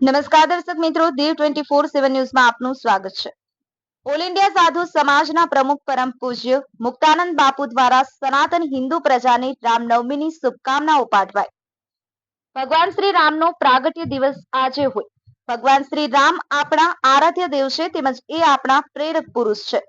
નમસ્કાર દર્શક મિત્રો, દેવ ટ્વેન્ટી ફોર સેવન ન્યૂઝમાં આપનું સ્વાગત છે. ઓલ ઇન્ડિયા સાધુ સમાજના પ્રમુખ પરમ પૂજ્ય મુક્તાનંદ બાપુ દ્વારા સનાતન હિન્દુ પ્રજાને રામનવમીની શુભકામનાઓ પાઠવાય ભગવાન શ્રી રામનો પ્રાગટ્ય દિવસ આજે હોય. ભગવાન શ્રી રામ આપણા આરાધ્ય દેવ છે તેમજ એ આપણા પ્રેરક પુરુષ છે.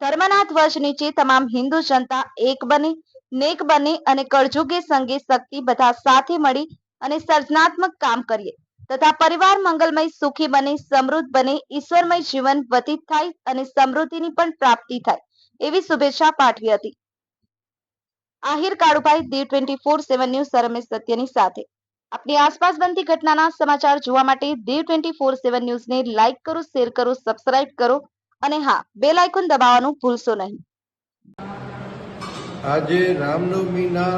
ધર્મના ધ્વજ નીચે તમામ હિન્દુ જનતા એક બને, નેક બને અને કળજુગે સંગે શક્તિ બધા સાથે મળી અને સર્જનાત્મક કામ કરીએ. તથા પરિવાર મંગલમય સુખી બને, સમૃદ્ધ બને, ઈશ્વરમય જીવન વ્યતીત થાય અને સમૃદ્ધિની પણ પ્રાપ્તિ થાય, એવી શુભેચ્છા પાઠવી હતી. Ahir Kalubhai, D twenty four seven news, સરમેશ સત્યની સાથે. આપની આસપાસ બનતી ઘટનાના સમાચાર જોવા માટે ડી ટ્વેન્ટી ફોર સેવન ન્યૂઝને લાઇક કરો, શેર કરો, સબસ્ક્રાઇબ કરો અને હા, બેલ આઇકોન દબાવવાનું ભૂલશો નહીં. આજે રામનવમીના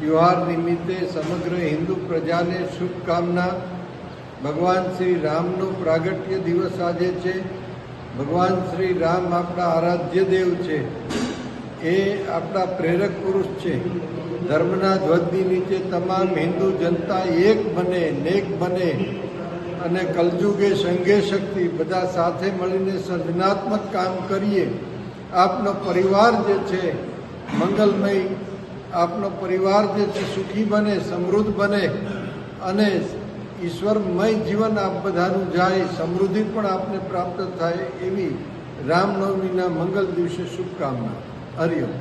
તહેવાર નિમિત્તે સમગ્ર હિન્દુ પ્રજાને શુભકામના. ભગવાન શ્રી રામનો પ્રાગટ્ય દિવસ આજે છે. ભગવાન શ્રી રામ આપણા આરાધ્ય દેવ છે. એ આપણા પ્રેરક પુરુષ છે. ધર્મના ધ્વજની નીચે તમામ હિન્દુ જનતા એક બને, નેક બને અને કલજુગે સંઘે શક્તિ બધા સાથે મળીને સર્જનાત્મક કામ કરીએ. આપનો પરિવાર જે છે, મંગલમય આપનો પરિવાર જે છે સુખી બને, સમૃદ્ધ બને અને ઈશ્વરમય જીવન આપ બધાનું જાય, સમૃદ્ધિ પણ આપને પ્રાપ્ત થાય એવી રામનવમીના મંગલ દિવસે શુભકામના. હરિઓમ